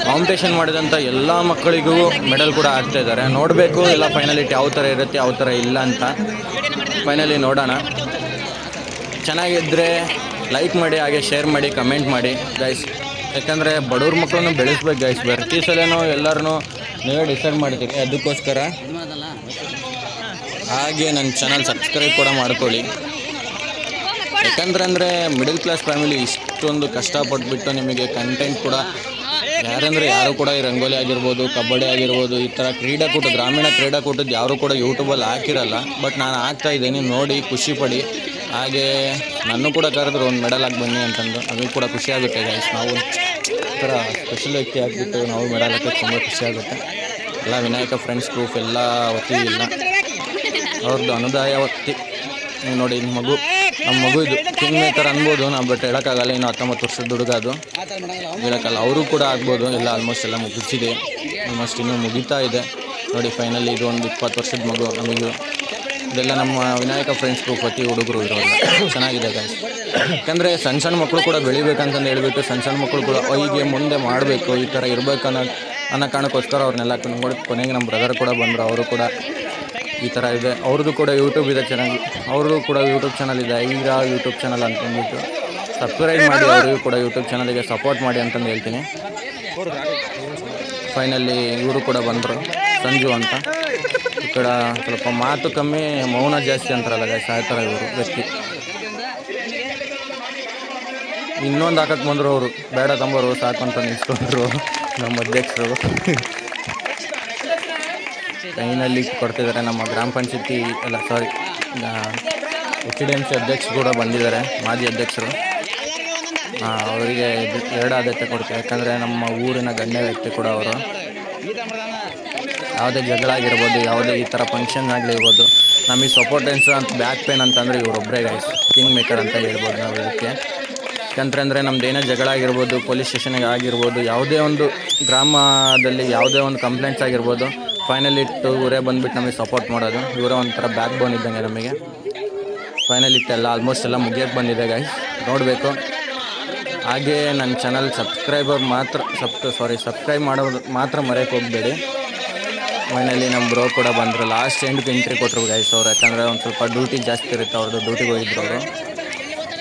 ಕಾಂಪಿಟೇಷನ್ ಮಾಡಿದಂಥ ಎಲ್ಲ ಮಕ್ಕಳಿಗೂ ಮೆಡಲ್ ಕೂಡ ಆಗ್ತಾಯಿದ್ದಾರೆ ನೋಡಬೇಕು, ಎಲ್ಲ ಫೈನಲಿಟಿ ಯಾವ ಥರ ಇರುತ್ತೆ, ಯಾವ ಥರ ಇಲ್ಲ ಅಂತ. ಫೈನಲಿ ನೋಡೋಣ. ಚೆನ್ನಾಗಿದ್ದರೆ ಲೈಕ್ ಮಾಡಿ, ಹಾಗೆ ಶೇರ್ ಮಾಡಿ ಕಮೆಂಟ್ ಮಾಡಿ. ಗೈಸ್ ಯಾಕಂದರೆ ಬಡವ್ರ ಮಕ್ಕಳನ್ನು ಬೆಳೆಸ್ಬೇಕು ಗೈಸ್ ಪ್ರತಿ ಸಲೇನು ಎಲ್ಲರೂ ನೀವೇ ಡಿಸೈಡ್ ಮಾಡ್ತೀರಿ. ಅದಕ್ಕೋಸ್ಕರ ಹಾಗೆ ನನ್ನ ಚಾನಲ್ ಸಬ್ಸ್ಕ್ರೈಬ್ ಕೂಡ ಮಾಡ್ಕೊಳ್ಳಿ. ಯಾಕಂದ್ರೆ ಅಂದರೆ ಮಿಡಲ್ ಕ್ಲಾಸ್ ಫ್ಯಾಮಿಲಿ ಇಷ್ಟೊಂದು ಕಷ್ಟಪಟ್ಬಿಟ್ಟು ನಿಮಗೆ ಕಂಟೆಂಟ್ ಕೂಡ ಯಾರಂದರೆ ಯಾರು ಕೂಡ ಈ ರಂಗೋಲಿ ಆಗಿರ್ಬೋದು, ಕಬಡ್ಡಿ ಆಗಿರ್ಬೋದು, ಈ ಥರ ಕ್ರೀಡಾಕೂಟ, ಗ್ರಾಮೀಣ ಕ್ರೀಡಾಕೂಟದ ಯಾರು ಕೂಡ ಯೂಟ್ಯೂಬಲ್ಲಿ ಹಾಕಿರಲ್ಲ. ಬಟ್ ನಾನು ಹಾಕ್ತಾ ಇದ್ದೀನಿ, ನೋಡಿ, ಖುಷಿ ಪಡಿ. ಹಾಗೆ ನಾನು ಕೂಡ ಕರೆದ್ರು ಒಂದು ಮೆಡಲ್ ಆಗಿ ಬನ್ನಿ ಅಂತಂದು. ಅದು ಕೂಡ ಖುಷಿ ಆಗುತ್ತೆ ಗೈಸ್ ನಾವು ಒಂಥರ ಥರ ಸ್ಪೆಷಲ್ ವ್ಯಕ್ತಿ ಆಗಿಬಿಟ್ಟು ನಾವು ಮೆಡಲ್ ಹಾಕೋದು ತುಂಬ ಖುಷಿ ಆಗುತ್ತೆ. ಎಲ್ಲ ವಿನಾಯಕ ಫ್ರೆಂಡ್ಸ್ ಗ್ರೂಪ್ ಎಲ್ಲ ಒತ್ತಿ ಇಲ್ಲ. ಅವ್ರದ್ದು ಅನುದಾಯ ಒತ್ತಿ ನೀವು ನೋಡಿ ಇನ್ನು ಮಗು ನಮ್ಮ ಮಗು ಇದು ಕಿಂಗ್ ಥರ ಅನ್ಬೋದು. ನಾವು ಬಟ್ ಹೇಳೋಕ್ಕಾಗಲ್ಲ, ಇನ್ನು ಹತ್ತೊಂಬತ್ತು ವರ್ಷದ ಹುಡುಗ ಅದು. ಹೇಳೋಕ್ಕಲ್ಲ ಅವರು ಕೂಡ ಆಗ್ಬೋದು. ಎಲ್ಲ ಆಲ್ಮೋಸ್ಟ್ ಎಲ್ಲ ಮುಗಿಸಿದೆ. ಆಲ್ಮೋಸ್ಟ್ ಇನ್ನೂ ಮುಗಿತಾ ಇದೆ. ನೋಡಿ ಫೈನಲಿ ಇದು ಒಂದು ಇಪ್ಪತ್ತು ವರ್ಷದ ಮಗು, ನಮಗೂ. ಇದೆಲ್ಲ ನಮ್ಮ ವಿನಾಯಕ ಫ್ರೆಂಡ್ಸ್ ಗ್ರೂಪ್ ಅತಿ ಹುಡುಗರು ಇರೋದು ಚೆನ್ನಾಗಿದೆ ಗೈಸ್ ಯಾಕಂದರೆ ಸಣ್ಣ ಸಣ್ಣ ಮಕ್ಕಳು ಕೂಡ ಬೆಳಿಬೇಕಂತಂದು ಹೇಳ್ಬಿಟ್ಟು ಸಣ್ಣ ಸಣ್ಣ ಮಕ್ಕಳು ಕೂಡ ಹೀಗೆ ಮುಂದೆ ಮಾಡಬೇಕು, ಈ ಥರ ಇರಬೇಕು ಅನ್ನೋ ಅನ್ನೋ ಕಾರಣಕ್ಕೋಸ್ಕರ ಅವ್ರನ್ನೆಲ್ಲ ನೋಡಿ ಕೊನೆಗೆ ನಮ್ಮ ಬ್ರದರ್ ಕೂಡ ಬಂದರು, ಅವರು ಕೂಡ ಈ ಥರ ಇದೆ. ಅವ್ರದ್ದು ಕೂಡ ಯೂಟ್ಯೂಬ್ ಇದೆ ಚೆನ್ನಾಗಿ ಅವ್ರದ್ದು ಕೂಡ ಯೂಟ್ಯೂಬ್ ಚಾನಲ್ ಇದೆ. ಈಗ ಯೂಟ್ಯೂಬ್ ಚಾನಲ್ ಅಂತಂದ್ಬಿಟ್ಟು ಸಬ್ಸ್ಕ್ರೈಬ್ ಮಾಡಿ, ಅವರಿಗೂ ಕೂಡ ಯೂಟ್ಯೂಬ್ ಚಾನಲಿಗೆ ಸಪೋರ್ಟ್ ಮಾಡಿ ಅಂತಂದು ಹೇಳ್ತೀನಿ. ಫೈನಲಿ ಇವರು ಕೂಡ ಬಂದರು, ಸಂಜು ಅಂತ. ಕಡೆ ಸ್ವಲ್ಪ ಮಾತು ಕಮ್ಮಿ, ಮೌನ ಜಾಸ್ತಿ ಅಂತಾರಲ್ಲ ಗಾಯ್ಸ್ ಆ ಥರ ಇವರು ವ್ಯಕ್ತಿ. ಇನ್ನೊಂದು ಹಾಕಕ್ಕೆ ಬಂದರು ಅವರು. ಬೇಡ ತಂಬರು, ಸಾಕು ಅಂತ ನಮ್ಮ ಅಧ್ಯಕ್ಷರು. ಕೈನಲ್ಲಿ ಕೊಡ್ತಿದ್ದಾರೆ ನಮ್ಮ ಗ್ರಾಮ ಪಂಚಾಯತಿ, ಅಲ್ಲ sorry H D M C ಅಧ್ಯಕ್ಷರು ಕೂಡ ಬಂದಿದ್ದಾರೆ, ಮಾಜಿ ಅಧ್ಯಕ್ಷರು. ಅವರಿಗೆ ಎರಡು ಆದ್ಯತೆ ಕೊಡ್ತೀವಿ. ಯಾಕಂದರೆ ನಮ್ಮ ಊರಿನ ಗಣ್ಯ ವ್ಯಕ್ತಿ ಕೂಡ ಅವರು. ಯಾವುದೇ ಜಗಳ ಆಗಿರ್ಬೋದು, ಯಾವುದೇ ಈ ಥರ ಫಂಕ್ಷನ್ ಆಗಲಿ ಇರ್ಬೋದು ನಮಗೆ ಸಪೋರ್ಟೆನ್ಸ್ ಅಂತ ಬ್ಯಾಕ್ ಪೇನ್ ಅಂತಂದರೆ ಇವರೊಬ್ಬರೇ ಗೈಸ್ ಕಿಂಗ್ ಮೇಕರ್ ಅಂತ ಹೇಳ್ಬೋದು ನಾವು ಇದಕ್ಕೆ. ಯಾಕಂದರೆ ಅಂದರೆ ನಮ್ದು ಏನೇ ಜಗಳ ಆಗಿರ್ಬೋದು ಪೊಲೀಸ್ ಸ್ಟೇಷನ್ಗೆ ಆಗಿರ್ಬೋದು, ಯಾವುದೇ ಒಂದು ಗ್ರಾಮದಲ್ಲಿ ಯಾವುದೇ ಒಂದು ಕಂಪ್ಲೇಂಟ್ಸ್ ಆಗಿರ್ಬೋದು ಫೈನಲ್ ಇಟ್ಟು ಇವರೇ ಬಂದುಬಿಟ್ಟು ನಮಗೆ ಸಪೋರ್ಟ್ ಮಾಡೋದು. ಇವರೇ ಒಂಥರ ಬ್ಯಾಕ್ ಬೋನ್ ಇದ್ದಂಗೆ ನಮಗೆ. ಫೈನಲ್ ಇಟ್ಟೆಲ್ಲ ಆಲ್ಮೋಸ್ಟ್ ಎಲ್ಲ ಮುಗಿಯೋಕ್ಕೆ ಬಂದಿದೆ ಗೈಸ್ ನೋಡಬೇಕು. ಹಾಗೇ ನನ್ನ ಚಾನಲ್ ಸಬ್ಸ್ಕ್ರೈಬರ್ ಮಾತ್ರ ಸಬ್ ಸಾರಿ ಸಬ್ಸ್ಕ್ರೈಬ್ ಮಾಡೋದು ಮಾತ್ರ ಮರೆಯೋಕ್ಕೆ ಹೋಗಬೇಡಿ. ಫೈನಲಿ ನಮ್ಮ ಬ್ರೋ ಕೂಡ ಬಂದರು. ಲಾಸ್ಟ್ ಎಂಡ್ಗೆ ಎಂಟ್ರಿ ಕೊಟ್ಟರು ಗೈಸ್ ಅವ್ರು. ಯಾಕಂದರೆ ಒಂದು ಸ್ವಲ್ಪ ಡ್ಯೂಟಿ ಜಾಸ್ತಿ ಇರುತ್ತೆ ಅವ್ರದ್ದು ಡ್ಯೂಟಿಗೆ ಹೋಗಿದ್ರು ಅವರು.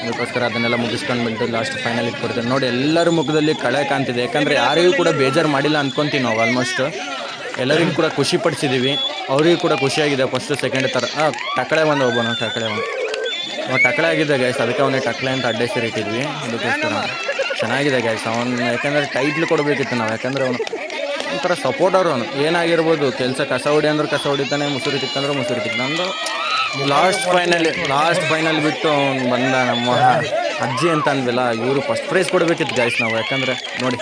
ಅದಕ್ಕೋಸ್ಕರ ಅದನ್ನೆಲ್ಲ ಮುಗಿಸ್ಕೊಂಡು ಬಿಟ್ಟು ಲಾಸ್ಟ್ ಫೈನಲ್ ಕೊಡ್ತಾರೆ ನೋಡಿ, ಎಲ್ಲರ ಮುಖದಲ್ಲಿ ಕಳೆ ಕಾಣ್ತಿದೆ. ಯಾಕಂದರೆ ಯಾರಿಗೂ ಕೂಡ ಬೇಜಾರು ಮಾಡಿಲ್ಲ ಅಂದ್ಕೊತೀವಿ ನಾವು ಆಲ್ಮೋಸ್ಟ್ ಎಲ್ಲರಿಗೂ ಕೂಡ ಖುಷಿ ಪಡಿಸಿದ್ದೀವಿ ಅವರಿಗೂ ಕೂಡ ಖುಷಿಯಾಗಿದೆ ಫಸ್ಟು ಸೆಕೆಂಡ್ ಥರ ಟಕಳೆ ಒಂದು ತಕಳೆ ಟಕಳೆ ಒಂದು ಟಕಳೆ ಆಗಿದೆ ಗೈಸ್ ಅದಕ್ಕೆ ಅವನಿಗೆ ಟಕಳೆ ಅಂತ ಅಡ್ಡ ಸೇರಿಟ್ಟಿದ್ವಿ ಅದಕ್ಕೋಸ್ಕರ. ಚೆನ್ನಾಗಿದೆ ಗೈಸ್ ಅವನು ಯಾಕಂದರೆ ಟೈಟ್ಲ್ ಕೊಡಬೇಕಿತ್ತು ನಾವು. ಯಾಕಂದರೆ ಅವನು ಒಂಥರ ಸಪೋರ್ಟರ್ ಅವನು ಏನಾಗಿರ್ಬೋದು, ಕೆಲಸ ಕಸ ಹೊಡಿ ಅಂದ್ರೆ ಕಸ ಹೊಡಿತಾನೆ, ಮುಸುರಿ ತಿಕ್ಕಂದ್ರೆ ಮುಸುರಿ ತಿಕ್ಕ ನಂದು ಲಾಸ್ಟ್ ಫೈನಲ್ ಲಾಸ್ಟ್ ಫೈನಲ್ ಬಿಟ್ಟು ಅವ್ನು ಬಂದ ನಮ್ಮ ಅಜ್ಜಿ ಅಂತ ಅಂದ್ವಿಲ್ಲ, ಇವರು ಫಸ್ಟ್ ಪ್ರೈಸ್ ಕೊಡಬೇಕಿತ್ತು ಗಾಯ್ಸ್ ನಾವು. ಯಾಕಂದರೆ, ನೋಡಿ,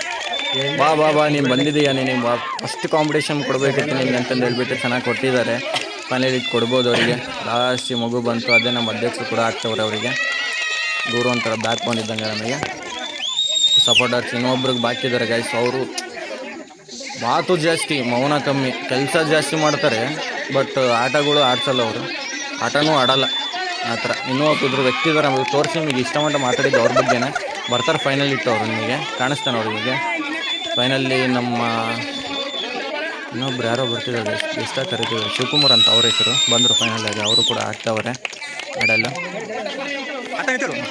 ಬಾ ಬಾ ಬಾ, ನೀನು ಬಂದಿದ್ದೀಯಾ ನೀನು? ಬಾ ಫಸ್ಟ್ ಕಾಂಪಿಟೇಷನ್ ಕೊಡಬೇಕಿತ್ತು ನಿನಗೆ ಅಂತಂದು ಹೇಳ್ಬಿಟ್ಟು ಚೆನ್ನಾಗಿ ಕೊಟ್ಟಿದ್ದಾರೆ. ಫೈನಲ್ ಇದು ಕೊಡ್ಬೋದು ಅವರಿಗೆ. ಲಾಸ್ಟ್ ಮಗು ಬಂತು, ಅದೇ ನಮ್ಮ ಅಧ್ಯಕ್ಷರು ಕೂಡ ಆಗ್ತವ್ರೆ ಅವರಿಗೆ. ದೂರ ಒಂಥರ ಬ್ಯಾಕ್ ಬಂದಿದ್ದಂಗೆ ನಮಗೆ. ಸಪೋರ್ಟರ್ಸ್ ಇನ್ನೊಬ್ರಿಗೆ ಬಾಕಿದ್ದಾರೆ ಗಾಯ್ಸ್ ಅವರು ಮಾತು ಜಾಸ್ತಿ, ಮೌನ ಕಮ್ಮಿ. ಕೆಲಸ ಜಾಸ್ತಿ ಮಾಡ್ತಾರೆ ಬಟ್ ಆಟಗಳು ಆಡ್ಸಲ್ಲ ಅವರು. ಆಟನೂ ಆಡಲ್ಲ. ಆ ಥರ. ಇನ್ನೂ ಒಬ್ಬರು ವ್ಯಕ್ತಿ ಇದ್ದಾರೆ ನಮಗೆ ತೋರಿಸಿ, ನಿಮಗೆ ಇಷ್ಟ ಮಟ್ಟ ಮಾತಾಡಿದ್ದು ಅವ್ರ ಬಗ್ಗೆನೇ. ಬರ್ತಾರೆ ಫೈನಲ್ ಇಟ್ಟು ಅವರು ನಿಮಗೆ. ಕಾಣಿಸ್ತಾನೆ ಅವ್ರು ಫೈನಲ್ಲಿ ನಮ್ಮ ಇನ್ನೊಬ್ರು ಯಾರೋ ಬರ್ತಿದ್ದಾರೆ. ಇಷ್ಟ ಕರೀತಿದ್ದಾರೆ. ಶಿವಕುಮಾರ್ ಅಂತ ಅವ್ರ ಹೆಸರು. ಬಂದರು ಆಗಿ ಅವರು ಕೂಡ ಆಡ್ತಾವ್ರೆ ಆಡಲ್ಲ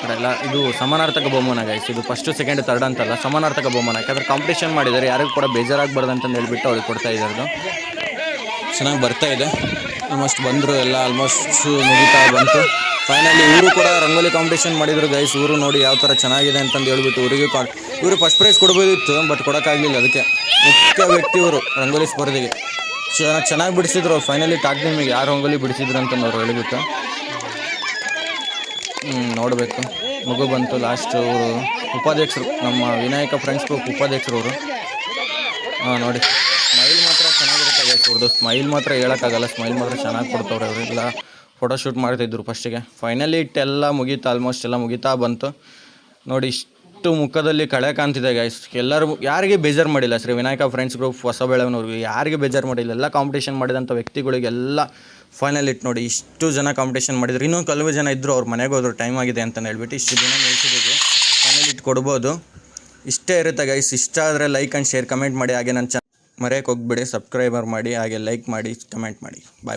ಆಡಲ್ಲ ಇದು ಸಮಾನಾರ್ಥಕ ಬಹುಮಾನ ಗೈಸ್ ಇದು ಫಸ್ಟು ಸೆಕೆಂಡ್ ತರ್ಡ್ ಅಂತಲ್ಲ. ಸಮಾನಾರ್ಥಕ ಬಹುಮಾನ. ಯಾಕಂದ್ರೆ ಕಾಂಪಿಟೇಷನ್ ಮಾಡಿದ್ದಾರೆ. ಯಾರಿಗೂ ಕೂಡ ಬೇಜಾರಾಗಬಾರ್ದು ಅಂತಂದು ಹೇಳ್ಬಿಟ್ಟು ಅವ್ರಿಗೆ ಕೊಡ್ತಾ ಇದ್ದಾರೆ ಚೆನ್ನಾಗಿ ಬರ್ತಾ ಇದೆ. ಆಲ್ಮೋಸ್ಟ್ ಬಂದರು ಎಲ್ಲ. ಆಲ್ಮೋಸ್ಟ್ ಮುಗಿತಾ ಬಂತು. ಫೈನಲಿ ಇವರು ಕೂಡ ರಂಗೋಲಿ ಕಾಂಪಿಟೇಷನ್ ಮಾಡಿದ್ರು ಗೈಸ್ ಇವರು ನೋಡಿ ಯಾವ ಥರ ಚೆನ್ನಾಗಿದೆ ಅಂತಂದು ಹೇಳ್ಬಿಟ್ಟು ಊರಿಗೆ ಕಾ ಇವರು ಫಸ್ಟ್ ಪ್ರೈಸ್ ಕೊಡ್ಬೋದಿತ್ತು ಬಟ್ ಕೊಡೋಕ್ಕಾಗಲಿಲ್ಲ ಅದಕ್ಕೆ. ಮುಖ್ಯ ವ್ಯಕ್ತಿ ಇವರು, ರಂಗೋಲಿ ಸ್ಪರ್ಧೆಗೆ. ಚೆನ್ನಾಗಿ ಚೆನ್ನಾಗಿ ಬಿಡಿಸಿದ್ರು ಫೈನಲಿ ಟಾಕ್ ನಿಮಗೆ ಯಾರು ರಂಗೋಲಿ ಬಿಡಿಸಿದ್ರು ಅಂತ ಅವ್ರು ಹೇಳಿಬಿಟ್ಟು. ನೋಡಬೇಕು. ಮಗು ಬಂತು ಲಾಸ್ಟ್ ಅವರು ಉಪಾಧ್ಯಕ್ಷರು, ನಮ್ಮ ವಿನಾಯಕ ಫ್ರೆಂಡ್ಸ್ ಗ್ರೂಪ್ ಉಪಾಧ್ಯಕ್ಷರು ಅವರು. ಹಾಂ, ನೋಡಿ. ಸ್ಮೈಲ್ ಮಾತ್ರ ಚೆನ್ನಾಗಿರುತ್ತೆ ಅವ್ರದ್ದು ಸ್ಮೈಲ್ ಮಾತ್ರ ಹೇಳೋಕ್ಕಾಗಲ್ಲ. ಸ್ಮೈಲ್ ಮಾತ್ರ ಚೆನ್ನಾಗಿ ಕೊಡ್ತವ್ರೆ ಅವರೆಲ್ಲ ಫೋಟೋಶೂಟ್ ಮಾಡ್ತಿದ್ರು ಫಸ್ಟಿಗೆ ಫೈನಲಿ ಇಟ್ಟೆಲ್ಲ ಮುಗೀತು ಆಲ್ಮೋಸ್ಟ್ ಎಲ್ಲ ಮುಗೀತಾ ಬಂತು. ನೋಡಿ ಇಷ್ಟು ಮುಖದಲ್ಲಿ ಕಳೆ ಕಾಣ್ತಿದೆ ಗೈಸ್ ಎಲ್ಲರೂ ಯಾರಿಗೆ ಬೇಜಾರು ಮಾಡಿಲ್ಲ, ಶ್ರೀ ವಿನಾಯಕ ಫ್ರೆಂಡ್ಸ್ ಗ್ರೂಪ್ ಹೊಸ ಬೆಳವನವ್ರಿಗೆ ಯಾರಿಗೆ ಬೇಜಾರು ಮಾಡಿಲ್ಲ. ಎಲ್ಲ ಕಾಂಪಿಟೇಷನ್ ಮಾಡಿದಂಥ ವ್ಯಕ್ತಿಗಳಿಗೆಲ್ಲ ಫೈನಲ್ ಇಟ್ಟು ನೋಡಿ ಇಷ್ಟು ಜನ ಕಾಂಪಿಟೇಷನ್ ಮಾಡಿದ್ರು. ಇನ್ನೂ ಕೆಲವು ಜನ ಇದ್ದರು ಅವ್ರ ಮನೆಗೆ ಹೋದ್ರು ಟೈಮ್ ಆಗಿದೆ ಅಂತ ಹೇಳ್ಬಿಟ್ಟು ಇಷ್ಟು ಜನ ನಿಲ್ಸಿದ್ದೀವಿ ಫೈನಲ್ ಇಟ್ಟು ಕೊಡ್ಬೋದು. ಇಷ್ಟೇ ಇರುತ್ತೆ ಗೈಸ್ ಇಷ್ಟ ಆದರೆ ಲೈಕ್ ಆ್ಯಂಡ್ ಶೇರ್ ಕಮೆಂಟ್ ಮಾಡಿ. ಹಾಗೆ ನನ್ನ ಚ ಮರೆಯೋಕೆ ಹೋಗ್ಬಿಡಿ. ಸಬ್ಸ್ಕ್ರೈಬರ್ ಮಾಡಿ, ಹಾಗೆ ಲೈಕ್ ಮಾಡಿ ಕಮೆಂಟ್ ಮಾಡಿ. ಬಾಯ್